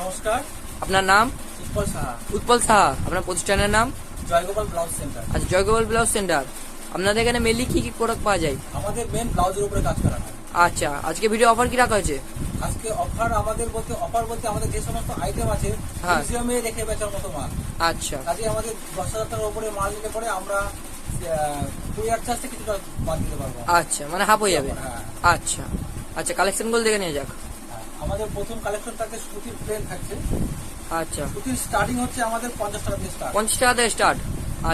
নমস্কার। আপনার নাম? উৎপল সাহা। উৎপল সাহা। আপনার প্রতিষ্ঠানের নাম? Joygopal blouse centre. আচ্ছা জয়গোপাল ব্লাউজ সেন্টার। আপনাদের এখানে মেনলি কি কি প্রোডাক্ট পাওয়া যায়? আমাদের মেন ব্লাউজের উপরে কাজ করা হয়। আচ্ছা আজকে ভিডিও অফার কি রাখা হয়েছে? আজকে অফার আমাদের বলতে অফার বলতে আমাদের যে সমস্ত আইটেম আছে হ্যাঁ। মিউজিয়ামে রেখে বেচার মতো মাল। আচ্ছা। কাজে আমাদের দশ হাজার টাকার উপরে মাল নিলে পরে আমরা কুরিয়ার চার্জটা কিছুটা বাদ দিতে পারব। আচ্ছা মানে হাফ হয়ে যাবে। হ্যাঁ। আচ্ছা। আচ্ছা কালেকশনগুলো দেখে নিয়ে যাক। হ্যাঁ। আমাদের প্রথম কালেকশন থাকছে সুতির প্লেন থাকছে। আচ্ছা। সুতির স্টার্টিং হচ্ছে আমাদের পঞ্চাশ টাকা দিয়ে স্টার্ট পঞ্চাশ টাকা থেকে স্টার্ট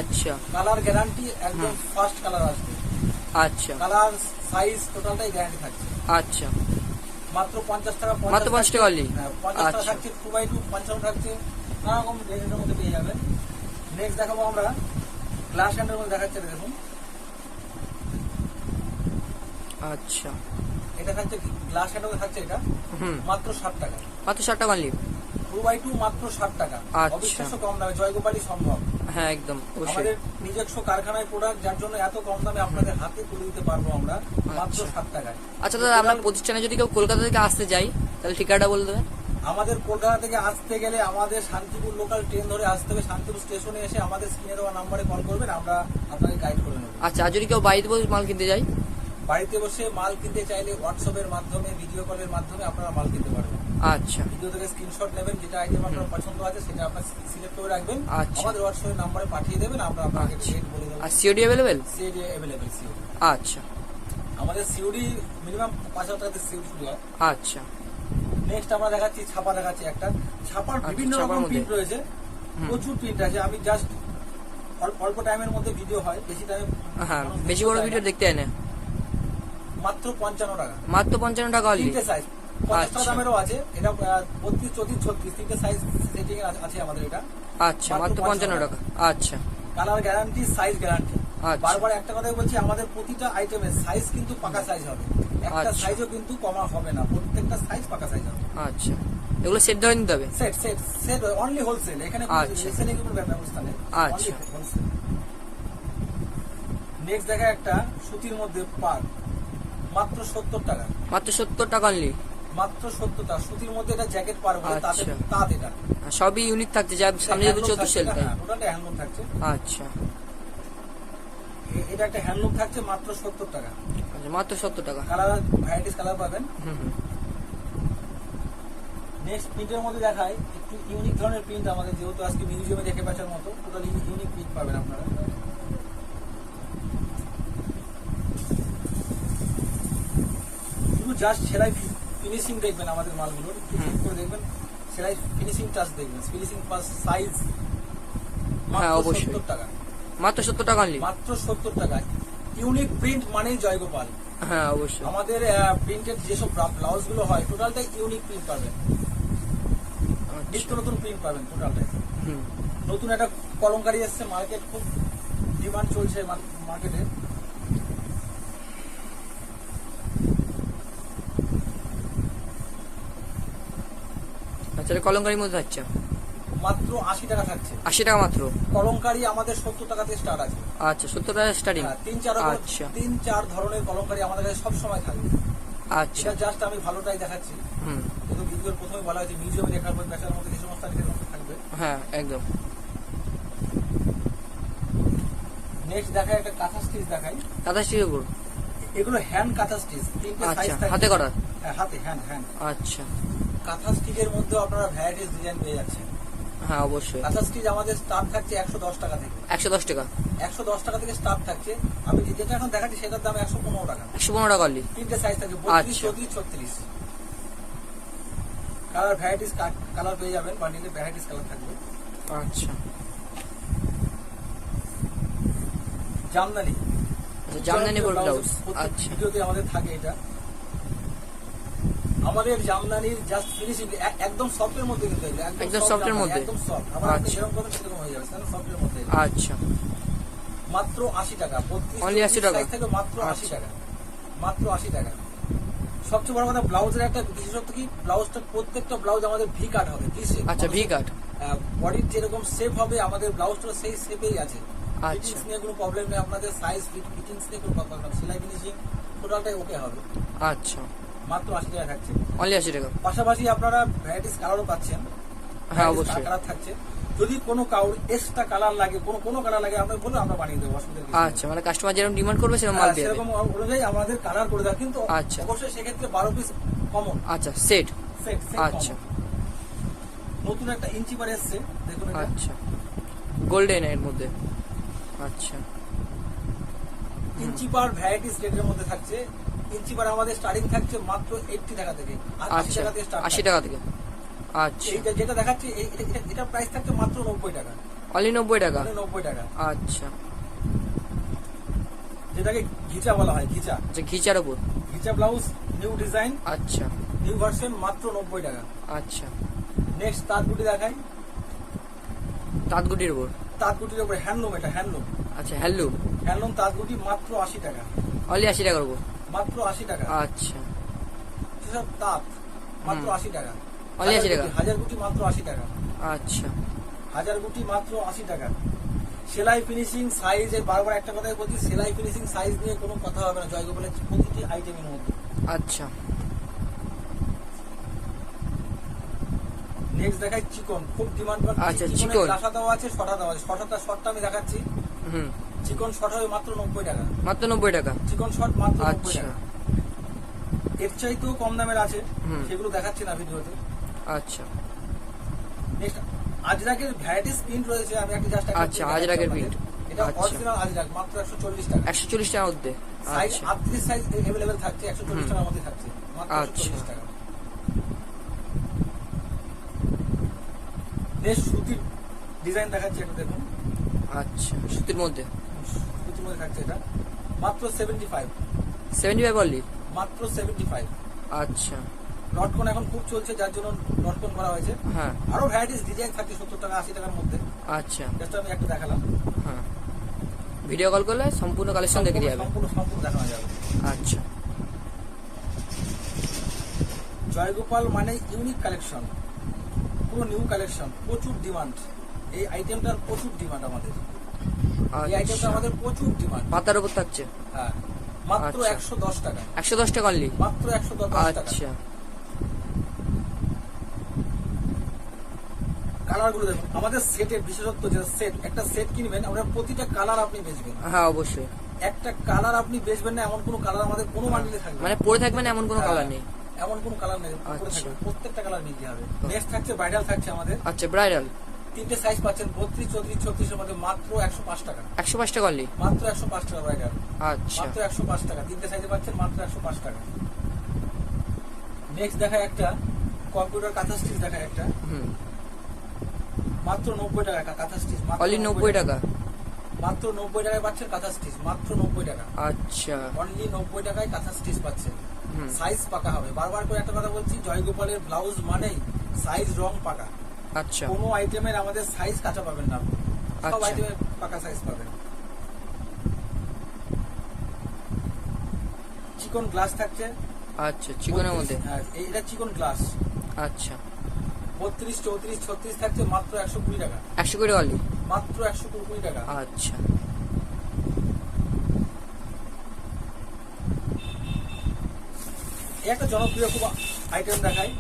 আচ্ছা। কালার গ্যারান্টি একদম ফার্স্ট কালার আসবে। আচ্ছা। কালার সাইজ টোটালটাই গ্যারান্টি থাকছে। আচ্ছা। মাত্র পঞ্চাশ টাকা মাত্র 50 টাকা only? হ্যাঁ, পঞ্চাশ টাকা আচ্ছা। থাকছে টু বাই টু পঞ্চান্ন থাকছে। নানা রকম রেঞ্জের মধ্যে পেয়ে যাবেন। নেক্সট দেখাবো আমরা। গ্লাস হ্যান্ডের মধ্যে দেখাচ্ছে দেখুন। আচ্ছা। এটা থাকছে গ্লাস থাকছে এটা? হুম। মাত্র ষাট টাকা। মাত্র ষাট টাকা অনলি টু বাই টু মাত্র ষাট টাকা। আচ্ছা। অবিশ্বাস্য কম দামে জয়গোপালই সম্ভব। হ্যাঁ একদম আমাদের নিজস্ব কারখানায় প্রোডাক্ট যার জন্য এত কম দামে আপনাদের হাতে তুলে দিতে পারব আমরা মাত্র আচ্ছা। ষাট টাকায়। আচ্ছা দাদা প্রতিষ্ঠানে যদি কেউ কলকাতা থেকে আসতে যাই তাহলে ঠিকানাটা বলে দেবেন। আমাদের কলকাতা থেকে আসতে গেলে আমাদের শান্তিপুর লোকাল ট্রেন ধরে আসতে হবে। শান্তিপুর স্টেশনে এসে আমাদের স্ক্রিনে দেওয়া নাম্বারে কল করবেন আমরা আপনাকে গাইড করে নেব। আচ্ছা আর যদি কেউ বসে মাল কিনতে যাই বাড়িতে বসে মাল কিনতে চাইলে হোয়াটসঅ্যাপের মাধ্যমে ভিডিও কলের মাধ্যমে আপনারা মাল কিনতে পারবেন। আচ্ছা। ভিডিও থেকে স্ক্রিনশট নেবেন যেটা আইটেম আপনার পছন্দ আছে সেটা আপনার সিলেক্ট করে রাখবেন। আচ্ছা। আমাদের হোয়াটসঅ্যাপের নাম্বারে পাঠিয়ে দেবেন আমরা আপনাকে আচ্ছা। রেট বলে দেবো। আর COD available COD available COD আচ্ছা। আমাদের সিওডি মিনিমাম পাঁচ হাজার টাকাতে সিওডি শুরু হয়। আচ্ছা। নেক্সট আমরা দেখাচ্ছি ছাপা দেখাচ্ছি একটা। ছাপার আচ্ছা, বিভিন্ন রকম প্রিন্ট রয়েছে। প্রচুর প্রিন্ট আছে। আমি জাস্ট অল্প টাইমের মধ্যে ভিডিও হয় বেশি টাইম হ্যাঁ বেশি বড় ভিডিও দেখতে হয় না। মাত্র পঞ্চান্ন টাকা। মাত্র পঞ্চান্ন টাকা অনলি তিনটে সাইজ পঞ্চাশ আচ্ছা। দামেরও আছে। এটা বত্রিশ চৌত্রিশ ছত্রিশ তিনটে সাইজ সেটিং আছে আমাদের এটা। আচ্ছা মাত্র পঞ্চান্ন টাকা। আচ্ছা। কালার গ্যারান্টি সাইজ গ্যারান্টি আচ্ছা। বারবার একটা কথাই বলছি আমাদের প্রতিটা আইটেমের সাইজ কিন্তু পাকা সাইজ হবে। একটা আচ্ছা। সাইজও কিন্তু কমা হবে না। প্রত্যেকটা সাইজ পাকা সাইজ হবে। আচ্ছা। এগুলো সেট ধরে নিতে হবে? Set set set only wholesale এখানে আচ্ছা। রিসেলিং এর কোনো ব্যবস্থা নেই। আচ্ছা। নেক্সট দেখা একটা সুতির মধ্যে পার মাত্র সত্তর টাকা। মাত্র সত্তর টাকা অনলি মাত্র সত্তর টাকা। সুতির মধ্যে এটা জ্যাকেট পার বলে তাতে আচ্ছা। তাঁত এটা। সবই ইউনিক থাকছে যা সামনে যেহেতু চতুর্থ সেল তাই। হ্যাঁ, হ্যান্ডলুম থাকছে। আচ্ছা। এটা একটা হ্যান্ডলুম থাকছে মাত্র সত্তর টাকা। আচ্ছা মাত্র সত্তর টাকা। কালার ভ্যারাইটিস কালার পাবেন। নেক্সট প্রিন্টের মধ্যে দেখায় একটু ইউনিক ধরনের প্রিন্ট আমাদের যেহেতু আজকে মিউজিয়ামে দেখে পাচ্ছেন মতো টোটাল ইউনিক প্রিন্ট পাবেন আপনারা। জাস্ট সেলাই ফিনিশিং দেখবেন আমাদের মালগুলোর একটু। ঠিক করে দেখবেন সেলাই ফিনিশিং টাচ দেখবেন। ফিনিশিং পাস সাইজ হ্যাঁ, অবশ্যই। টাকা। মাত্র সত্তর টাকা অনলি মাত্র সত্তর টাকা ইউনিক প্রিন্ট মানেই জয়গোপাল। হ্যাঁ অবশ্যই। আমাদের প্রিন্টেড যেসব ব্লাউজগুলো হয় টোটালটাই ইউনিক প্রিন্ট পাবেন। নিত্য আচ্ছা নতুন প্রিন্ট পাবেন টোটালটাই হুম। নতুন একটা কলমকারি এসছে মার্কেট খুব ডিমান্ড চলছে মার্কেটে আচ্ছা এটা কলঙ্কারির মধ্যে থাকছে। মাত্র আশি টাকা থাকছে। আশি টাকা মাত্র? কলমকারি আমাদের সত্তর টাকাতে স্টার্ট আছে। আচ্ছা সত্তর টাকা স্টার্টিং হ্যাঁ, তিন চার আচ্ছা। তিন চার ধরনের কলমকারি আমাদের কাছে সব সময় থাকবে। আচ্ছা। এটা জাস্ট আমি ভালোটাই দেখাচ্ছি। হুম। কিন্তু ভিডিওর প্রথমে বলা হয়েছে মিউজিয়ামে দেখার পর বেচার মধ্যে যে সমস্ত থাকবে। হ্যাঁ একদম। নেক্সট দেখায় একটা কাঁথা স্টিচ দেখাই। কাঁথা স্টিচের উপর? এগুলো হ্যান্ড কাঁথা স্টিচ তিনটে সাইজ আচ্ছা হাতে করা? হ্যাঁ হাতে হ্যান্ড হ্যান্ড আচ্ছা। কাঁথা স্টিচের মধ্যেও আপনারা ভ্যারাইটিস ডিজাইন পেয়ে যাচ্ছেন। হ্যাঁ অবশ্যই। কাঁথা স্টিচ আমাদের স্টার্ট থাকছে একশো দশ টাকা থেকে। একশো দশ টাকা। একশো দশ টাকা থেকে স্টার্ট থাকছে। আমি যেটা এখন দেখাচ্ছি সেটার দাম একশো পনেরো টাকা। একশো পনেরো টাকা অনলি তিনটে সাইজ থাকে বত্রিশ আচ্ছা। চৌত্রিশ ছত্রিশ। কালার ভ্যারাইটিস কালার পেয়ে যাবেন বান্ডিলে ভ্যারাইটিস কালার থাকবে। আচ্ছা। জামদানি। আচ্ছা জামদানি ব্লাউজ আচ্ছা। ভিডিওতে আমাদের থাকে এটা। আমাদের জামদানির জাস্ট ফিনিশিং একদম সফটের মধ্যে কিন্তু একদম জামদানি, মধ্যে। একদম সফট আবার আচ্ছা। যেরকম করবেন সেরকম হয়ে যাবে সফটের মধ্যে। আচ্ছা। মাত্র আশি টাকা Only 80 টাকা? থেকে মাত্র আশি আচ্ছা। টাকা। মাত্র আশি টাকা। সবচেয়ে বড় কথা ব্লাউজের একটা বিশেষত্ব কি? ব্লাউজটা প্রত্যেকটা ব্লাউজ আমাদের ভি কাট হবে ভি শেপ আচ্ছা ভি কাট বডির যেরকম শেপ হবে আমাদের ব্লাউজটা সেই শেপেই আছে। আচ্ছা। ফিটিংস নিয়ে কোনো প্রবলেম নেই আপনাদের সাইজ ফিটিংস নিয়ে কোনো প্রবলেম নেই। সেলাই ফিনিশিং টোটালটাই ওকে হবে। আচ্ছা। মাত্র আশি টাকা থাকছে। অনলি আশি টাকা। পাশাপাশি আপনারা ভ্যারাইটিস কালারও পাচ্ছেন। হ্যাঁ অবশ্যই। কালার থাকছে। যদি কোনো কাউর এক্সট্রা কালার লাগে কোনো কোনো কালার লাগে আমরা বলে আমরা বানিয়ে দেবো অসুবিধা আচ্ছা মানে কাস্টমার যেরকম ডিমান্ড করবে সেরকম মাল হ্যাঁ, যাবে সেরকম অনুযায়ী আমাদের কালার করে দেওয়া। কিন্তু আচ্ছা। অবশ্যই সেক্ষেত্রে বারো পিস কমন আচ্ছা সেট সেট আচ্ছা। নতুন একটা ইঞ্চি বার এসছে দেখুন আচ্ছা। গোল্ডেন এর মধ্যে। আচ্ছা। ইঞ্চি বার ভ্যারাইটিস রেটের মধ্যে থাকছে। ইঞ্চি বার আমাদের স্টার্টিং থাকছে মাত্র এইটটি টাকা থেকে আর আশি আচ্ছা টাকা থেকে আশি টাকা থেকে। আচ্ছা। এইটা যেটা দেখাচ্ছি এটা- প্রাইস থাকছে মাত্র নব্বই টাকা। অনলি নব্বই টাকা? নব্বই টাকা। আচ্ছা। যেটাকে ঘিচা বলা হয় ঘিচা। আচ্ছা ঘিচার ওপর ঘিচা ব্লাউজ নিউ ডিজাইন আচ্ছা। নিউ ভার্সন মাত্র নব্বই টাকা। আচ্ছা। নেক্সট তাঁতগুটি দেখাই। তাঁতগুটির ওপর তাঁতগুটির উপরে হ্যান্ডলুম এটা হ্যান্ডলুম আচ্ছা হ্যালো হ্যান্ডলুম তাঁতগুটি মাত্র আশি টাকা। অলি আশি টাকার ওপর মাত্র আশি টাকা। আচ্ছা। সেসব তাঁত মাত্র আশি টাকা। Only 80 টাকা? হাজার গুটি মাত্র আশি টাকা। আচ্ছা। হাজার গুটি মাত্র আশি টাকা। সেলাই ফিনিশিং সাইজ এর বারবার একটা কথাই বলছি সেলাই ফিনিশিং সাইজ নিয়ে কোনো কথা হবে না জয়গোপালের প্রতিটি আইটেমের মধ্যে। আচ্ছা। নেক্সট দেখাই চিকন। খুব ডিমান্ড আচ্ছা, চিকন। লাসা দেওয়া আছে শটা দেওয়া আছে। শটাটা শটটা আমি দেখাচ্ছি। হুম। চিকন শট হবে মাত্র নব্বই টাকা। মাত্র নব্বই টাকা? চিকন শট মাত্র নব্বই আচ্ছা। টাকা। এর চাইতেও কম দামের আছে সেগুলো দেখাচ্ছি না ভিডিওতে। আচ্ছা। নেক্সট আজরাকের ভ্যারাইটিস প্রিন্ট রয়েছে আমি একটা জাস্ট আচ্ছা, আজরাকের print। এটা আচ্ছা। অরিজিনাল আজরাক মাত্র একশো চল্লিশ টাকা। একশো চল্লিশ টাকার মধ্যে? সাইজ আচ্ছা। আটত্রিশ সাইজ অ্যাভেলেবেল থাকছে একশো চল্লিশ হুম। টাকার মধ্যে থাকছে মাত্র একশো আচ্ছা। চল্লিশ টাকা। নেক্সট সুতির ডিজাইন দেখাচ্ছি একটা দেখুন। আচ্ছা সুতির মধ্যে? সুতির মধ্যে থাকছে এটা। মাত্র seventy five seventy five only মাত্র সেভেন্টি ফাইভ আচ্ছা লটকন এখন খুব চলছে যার জন্য লটকন করা হয়েছে। হ্যাঁ। আরও ভ্যারাইটিস ডিজাইন থাকছে সত্তর টাকা আশি টাকার মধ্যে। আচ্ছা। জাস্ট আমি একটা দেখালাম। হ্যাঁ। ভিডিও কল করলে সম্পূর্ণ কালেকশন দেখে যাবে। সম্পূর্ণ সম্পূর্ণ দেখানো যাবে। আচ্ছা। জয়গোপাল মানে ইউনিক কালেকশন পুরো নিউ কালেকশন প্রচুর ডিমান্ড এই আইটেমটার প্রচুর ডিমান্ড আমাদের। এই আইটেমটা আচ্ছা আমাদের প্রচুর ডিমান্ড পাতার উপর থাকছে। হ্যাঁ মাত্র আচ্ছা। টাকা। একশো দশ টাকা অনলি মাত্র একশো দশ টাকা। আচ্ছা। দেখুন আমাদের সেটের বিশেষত্ব যেটা সেট একটা সেট কিনবেন আমরা প্রতিটা কালার আপনি বেচবেন। হ্যাঁ অবশ্যই। একটা কালার আপনি বেচবেন না এমন কোনো কালার আমাদের কোনো বান্ডিলে থাকবে মানে পরে থাকবে না এমন কোনো হ্যাঁ, কালার নেই? এমন কোনো কালার নেই আচ্ছা। থাকবে প্রত্যেকটা কালার নিতে হবে। নেক্সট থাকছে ব্রাইডাল থাকছে আমাদের। আচ্ছা ব্রাইডাল তিনটে সাইজ পাচ্ছেন বত্রিশ চৌত্রিশ ছত্রিশের মধ্যে মাত্র একশো পাঁচ টাকা। একশো পাঁচ টাকা মাত্র একশো পাঁচ টাকা আচ্ছা। মাত্র একশো পাঁচ টাকা। তিনটে সাইজে পাচ্ছেন মাত্র একশো পাঁচ টাকা। নেক্সট দেখা একটা কম্পিউটার কাঁথা স্টিচ দেখা একটা। মাত্র নব্বই টাকা কাঁথা স্টিচ অনলি নব্বই টাকা। মাত্র নব্বই টাকায় পাচ্ছেন কাঁথা স্টিচ মাত্র নব্বই টাকা। আচ্ছা। অনলি নব্বই টাকায় কাঁথা স্টিচ পাচ্ছেন। সাইজ পাকা হবে। বারবার করে একটা কথা বলছি জয়গোপালের ব্লাউজ মানেই সাইজ রং পাকা। আচ্ছা। কোনো আইটেমের আমাদের সাইজ কাঁচা পাবেন না। সব আচ্ছা। আইটেমের পাকা সাইজ পাবেন। চিকন গ্লাস থাকছে। আচ্ছা চিকনের মধ্যে? হ্যাঁ, এটা চিকন গ্লাস আচ্ছা। বত্রিশ চৌত্রিশ ছত্রিশ থাকছে মাত্র একশো কুড়ি টাকা। একশো করে অনলি মাত্র একশো কুড়ি টাকা। আচ্ছা। একটা জনপ্রিয় খুব আইটেম দেখাই।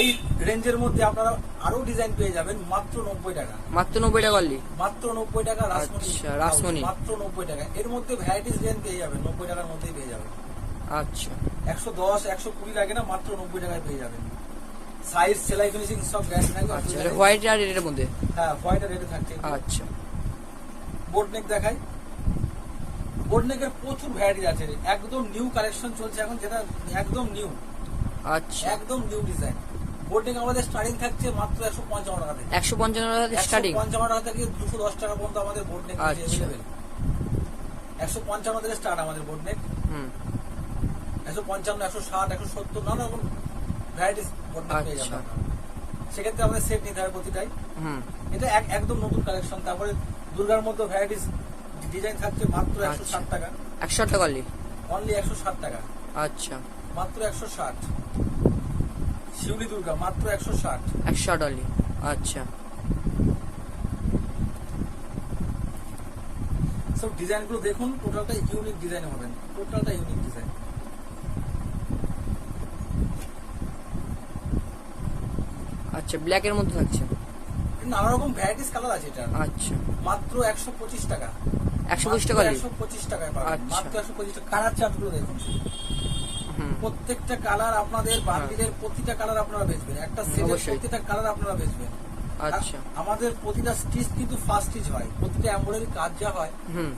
এই রেঞ্জের মধ্যে আপনারা আরও ডিজাইন পেয়ে যাবেন মাত্র নব্বই টাকা। মাত্র নব্বই টাকা অনলি মাত্র নব্বই টাকা রাসমণি। আচ্ছা, রাসমণি। মাত্র নব্বই টাকা। এর মধ্যে ভ্যারাইটিস ডিজাইন পেয়ে যাবেন নব্বই টাকার মধ্যেই পেয়ে যাবেন। আচ্ছা। একশো দশ একশো কুড়ি লাগে না মাত্র নব্বই টাকায় পেয়ে যাবেন। সাইজ সেলাই ফিনিশিং সব গ্যারান্টি থাকবে আচ্ছা হোয়াইট আর এর মধ্যে? হ্যাঁ হোয়াইটের রেটে থাকছে। আচ্ছা। বোর্ড নেক দেখাই। বোর্ড নেকের প্রচুর ভ্যারাইটি আছে। একদম নিউ কালেকশন চলছে এখন যেটা একদম নিউ আচ্ছা। একদম নিউ ডিজাইন বোর্ড আমাদের স্টার্টিং থাকছে মাত্র একশো পঞ্চান্ন টাকা থেকে। একশো পঞ্চান্ন টাকা স্টার্টিং পঞ্চান্ন টাকা থেকে দুশো দশ টাকা পর্যন্ত আমাদের বোর্ড আচ্ছা। একশো পঞ্চান্ন থেকে স্টার্ট আমাদের বোর্ড একশো পঞ্চান্ন একশো ষাট একশো সত্তর নানা রকম ভ্যারাইটিস বোর্ড পেয়ে আচ্ছা। যাবেন সেক্ষেত্রে আমাদের সেট নিতে হবে প্রতিটাই। হুম। এটা এক- একদম নতুন কালেকশন তারপরে দুর্গার মধ্যে ভ্যারাইটিস ডিজাইন থাকছে মাত্র একশো আচ্ছা। ষাট টাকা। একশো টাকা অনলি একশো ষাট টাকা। আচ্ছা। মাত্র একশো ষাট। শিউলি দুর্গা মাত্র একশো ষাট। একশো ষাট অলি আচ্ছা। সব ডিজাইনগুলো দেখুন টোটালটা ইউনিক ডিজাইন হবেন টোটালটা ইউনিক ডিজাইন আচ্ছা ব্ল্যাক এর মধ্যে থাকছে। নানা রকম ভ্যারাইটিস কালার আছে এটা আচ্ছা। মাত্র 125 টাকা। 125 টাকা 125 টাকায় পাবেন। আচ্ছা। মাত্র পঁচিশ টাকা। কালার চার্টগুলো দেখুন। প্রত্যেকটা কালার আপনাদের বান্ডিলের প্রতিটা কালার আপনারা বেচবেন। একটা সেটের হ্যাঁ। প্রতিটা কালার আপনারা বেচবেন। আচ্ছা। আমাদের প্রতিটা স্টিচ কিন্তু ফার্স্ট স্টিচ হয়। প্রতিটা এমব্রয়ডারি কাজ যা হয়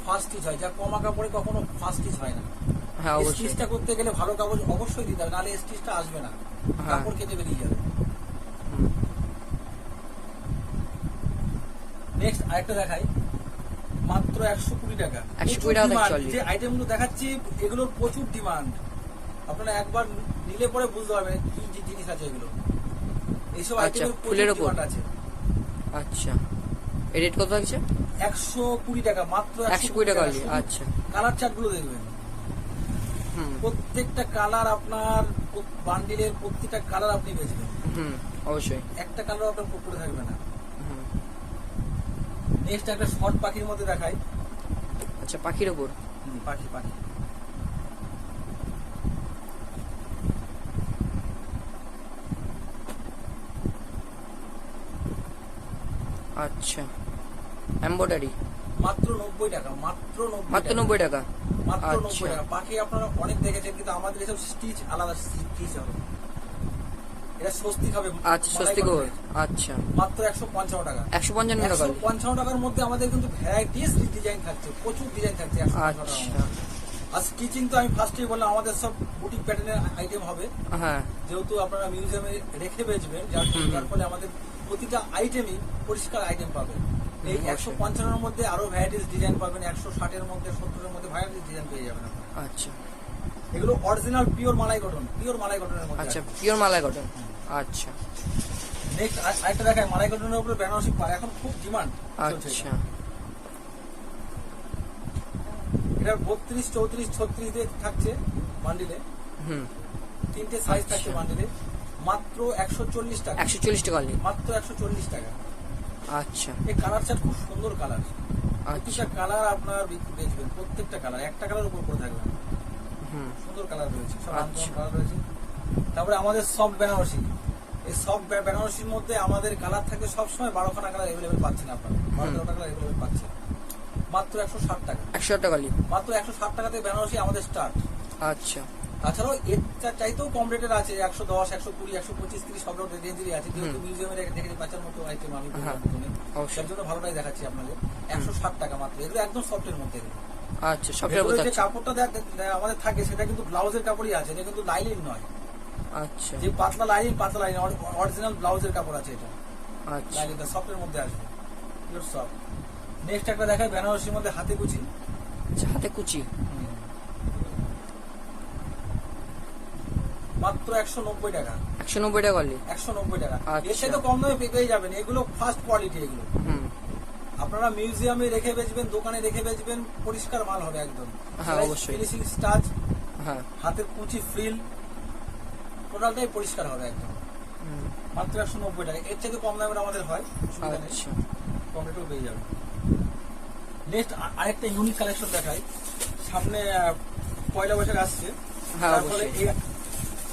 ফার্স্ট স্টিচ হয়। যা কমা কাপড়ে কখনো ফার্স্ট স্টিচ হয় না। হ্যাঁ স্টিচটা করতে গেলে ভালো কাগজ অবশ্যই দিতে হবে নাহলে স্টিচটা আসবে না। হ্যাঁ। কাপড় কেটে বেরিয়ে যাবে। নেক্সট আরেকটা দেখাই। মাত্র একশো কুড়ি টাকা। 120 প্রচুর টাকা যে আইটেমগুলো দেখাচ্ছি এগুলোর প্রচুর ডিমান্ড আপনারা একবার নিলে পরে বুঝতে পারবেন কি জিনিস আছে এগুলো। এইসব আচ্ছা, আইটেমের ফুলের? ডিমান্ড আছে। আচ্ছা। এই রেট কত থাকছে? একশো কুড়ি টাকা মাত্র একশো কুড়ি টাকা আচ্ছা। কালার চার্টগুলো দেখবেন। হুম। প্রত্যেকটা কালার আপনার বান্ডিলের প্রত্যেকটা কালার আপনি বেচবেন হুম অবশ্যই। একটা কালার আপনার পুকুরে থাকবে না। নেক্সট একটা শর্ট পাখির মধ্যে দেখাই। আচ্ছা পাখির ওপর? পাখি পাখি। আচ্ছা। এম্বয়ডারি মাত্র নব্বই টাকা মাত্র মাত্র। নব্বই টাকা? মাত্র আচ্ছা। নব্বই টাকা। পাখি আপনারা অনেক দেখেছেন কিন্তু আমাদের এসব স্টিচ আলাদা স্টিচ হবে। এটা স্বস্তিক হবে আচ্ছা স্বস্তি গো আচ্ছা। মাত্র একশো পঞ্চান্ন টাকা। একশো পঞ্চান্ন টাকা। পঞ্চান্ন টাকার মধ্যে আমাদের কিন্তু ভ্যারাইটিস ডিজাইন থাকছে প্রচুর ডিজাইন থাকছে আচ্ছা। আর স্টিচিং তো আমি ফার্স্টেই বললাম আমাদের সব বুটিক প্যাটার্নের আইটেম হবে। হ্যাঁ। যেহেতু আপনারা মিউজিয়ামে রেখে বেচবেন যার ফলে আমাদের প্রতিটা আইটেমই পরিষ্কার আইটেম পাবেন। এই একশো পঞ্চান্নর মধ্যে আরও ভ্যারাইটিস ডিজাইন পাবেন একশো ষাটের মধ্যে সত্তরের মধ্যে ভ্যারাইটিস ডিজাইন পেয়ে যাবেন আচ্ছা। এগুলো original pure malai cotton pure malai কটনের মধ্যে আচ্ছা পিওর মালাই কটন আচ্ছা। নেক্সট আরেকটা দেখায় মালাই কটনের উপরে বেনারসি পার এখন খুব ডিমান্ড আচ্ছা। এটা বত্রিশ চৌত্রিশ ছত্রিশ দিয়ে থাকছে বান্ডিলে হুম। তিনটে সাইজ আচ্ছা। থাকছে বান্ডিলে মাত্র একশো চল্লিশ টাকা। একশো চল্লিশ টাকা। মাত্র একশো চল্লিশ টাকা। আচ্ছা। এই কালার চার্ট খুব সুন্দর কালার আচ্ছা। কালার আপনার বেচবেন প্রত্যেকটা কালার একটা কালার উপর করে থাকবে। হুম। সুন্দর কালার রয়েছে সব আচ্ছা। কালার রয়েছে। তারপরে আমাদের সব বেনারসি এই সব বেনারসির মধ্যে আমাদের কালার থাকে সবসময় বারোখানা কালার এভেলেবেল পাচ্ছেন আপনারা। বারো তেরোটা কালার এভেলেবেল পাচ্ছেন। মাত্র একশো ষাট টাকা। একশো টাকা। মাত্র একশো ষাট টাকাতে বেনারসি আমাদের স্টার্ট আচ্ছা। তাছাড়াও এর চাইতেও কম রেটের আছে একশো দশ একশো কুড়ি একশো পঁচিশ তিরিশ সব রেঞ্জেরই আছে। যেহেতু হুম। মিউজিয়ামে দেখে বাচ্চার মতো আইটেম আমি বললাম হ্যাঁ, জন্য ভালোটাই দেখাচ্ছি আপনাদের। একশো ষাট টাকা মাত্র। এগুলো একদম সফটের মধ্যে। আচ্ছা উপর যে কাপড়টা আমাদের থাকে সেটা কিন্তু ব্লাউজের কাপড়ই আছে এটা কিন্তু লাইলিন নয়। আচ্ছা। যে পাতলা লাইলিন পাতলা লাইন অরিজিনাল ব্লাউজের কাপড় আছে এটা। আচ্ছা। লাইলিনটা সফটের মধ্যে আসবে। পিওর সফট নেক্সট একটা দেখায় বেনারসির মধ্যে হাতে কুচি। আচ্ছা, হাতে কুচি। মাত্র একশো নব্বই টাকা। একশো নব্বই টাকা only। একশো নব্বই টাকা। আচ্ছা। এর সাথে কম দামে পে- পেয়ে যাবেন। এগুলো ফার্স্ট কোয়ালিটি এগুলো। আপনারা মিউজিয়ামে রেখে বেচবেন দোকানে রেখে বেচবেন পরিষ্কার মাল হবে একদম। হ্যাঁ, অবশ্যই। ফিনিশিং স্টাচ হ্যাঁ। হাতের কুচি ফ্রিল টোটালটাই পরিষ্কার হবে একদম। মাত্র একশো নব্বই টাকা। এর থেকে কম দামের আমাদের হয় আচ্ছা। কম রেটেও পেয়ে যাবে নেক্সট আরেকটা ইউনিক কালেকশন দেখাই। সামনে পয়লা বৈশাখ আসছে। হ্যাঁ, তারপরে এই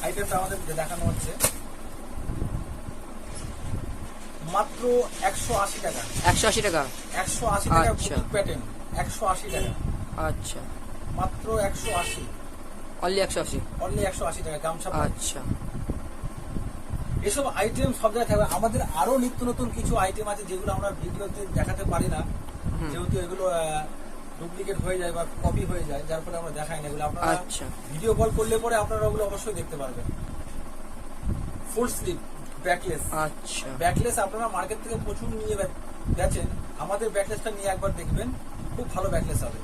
আইটেমটা আমাদের দেখানো হচ্ছে। মাত্র একশো আশি টাকা। একশো আশি টাকা? একশো আশি টাকা আচ্ছা। প্যাটার্ন একশো আশি টাকা। আচ্ছা। মাত্র একশো আশি। অনলি একশো আশি? অনলি একশো আশি টাকা গামছা আচ্ছা। এসব আইটেম সব জায়গায় থাকবে। আমাদের আরও নিত্য নতুন কিছু আইটেম আছে যেগুলো আমরা ভিডিওতে দেখাতে পারি না। যেহেতু এগুলো ডুপ্লিকেট হয়ে যায় বা কপি হয়ে যায় যার ফলে আমরা দেখাই না। এগুলো আপনারা আচ্ছা। ভিডিও কল করলে পরে আপনারা ওগুলো অবশ্যই দেখতে পারবেন। ফুল স্লিপ ব্যাকলেস আচ্ছা। ব্যাকলেস আপনারা মার্কেট থেকে প্রচুর নিয়ে বেচেন আমাদের ব্যাকলেসটা নিয়ে একবার দেখবেন। খুব ভালো ব্যাকলেস হবে।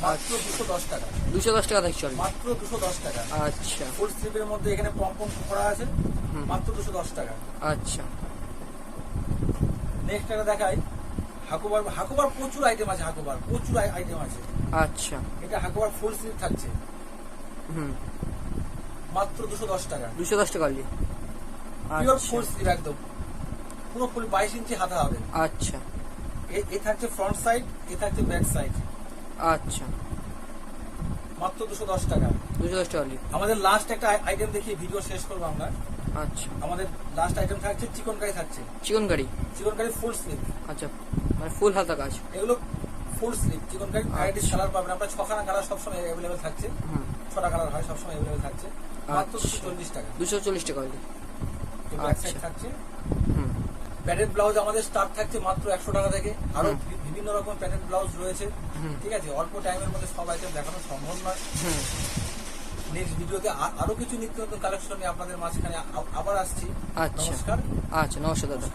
মাত্র দুশো দশ টাকা। দুশো দশ টাকা only। মাত্র দুশো দশ টাকা। আচ্ছা। ফুল স্লিপের মধ্যে এখানে পম্পম করা আছে। মাত্র দুশো দশ টাকা। আচ্ছা। নেক্সট একটা দেখাই। হাকুবার হাকুবার প্রচুর আইটেম আছে হাকুবার। প্রচুর আইটেম আছে। আচ্ছা। এটা হাকুবার ফুল স্লিভ থাকছে। হুম। মাত্র দুশো দশ টাকা। দুশো দশ টাকা only। পিওর ফুল স্লিভ একদম। পুরো ফুল বাইশ ইঞ্চি হাতা হবে। আচ্ছা। এ- থাকছে ফ্রন্ট সাইড এ থাকছে ব্যাক সাইড আচ্ছা। মাত্র দুশো দশ টাকা। দুশো দশ টাকা only। আমাদের লাস্ট একটা আইটেম দেখিয়ে ভিডিও শেষ করব আমরা। আচ্ছা। আমাদের লাস্ট আইটেম থাকছে চিকন কারি থাকছে। চিকন কারি? চিকন কারি ফুল স্লিপ আচ্ছা মানে ফুল হাতা কাজ। এগুলো ফুল স্লিপ চিকন কারি ভ্যারাইটিস আচ্ছা। কালার পাবেন। আপনার ছখানা কালার সবসময় অ্যাভেলেবেল থাকছে। ছটা কালার হয় সবসময় অ্যাভেলেবেল থাকছে। মাত্র আচ্ছা। দুশো চল্লিশ টাকা। দুশো চল্লিশ টাকা আচ্ছা। থাকছে। হুম। প্যাটেড ব্লাউজ আমাদের স্টার্ট থাকছে মাত্র একশো টাকা থেকে। আরও বিভিন্ন রকম প্যাটেড ব্লাউজ রয়েছে। ঠিক আছে? অল্প টাইমের মধ্যে সব আইটেম দেখানো সম্ভব নয়। নেক্সট ভিডিওতে আরও কিছু নিত্য নতুন কালেকশন নিয়ে আপনাদের মাঝখানে আবার আসছি। আচ্ছা। নমস্কার। আচ্ছা নমস্কার দাদা।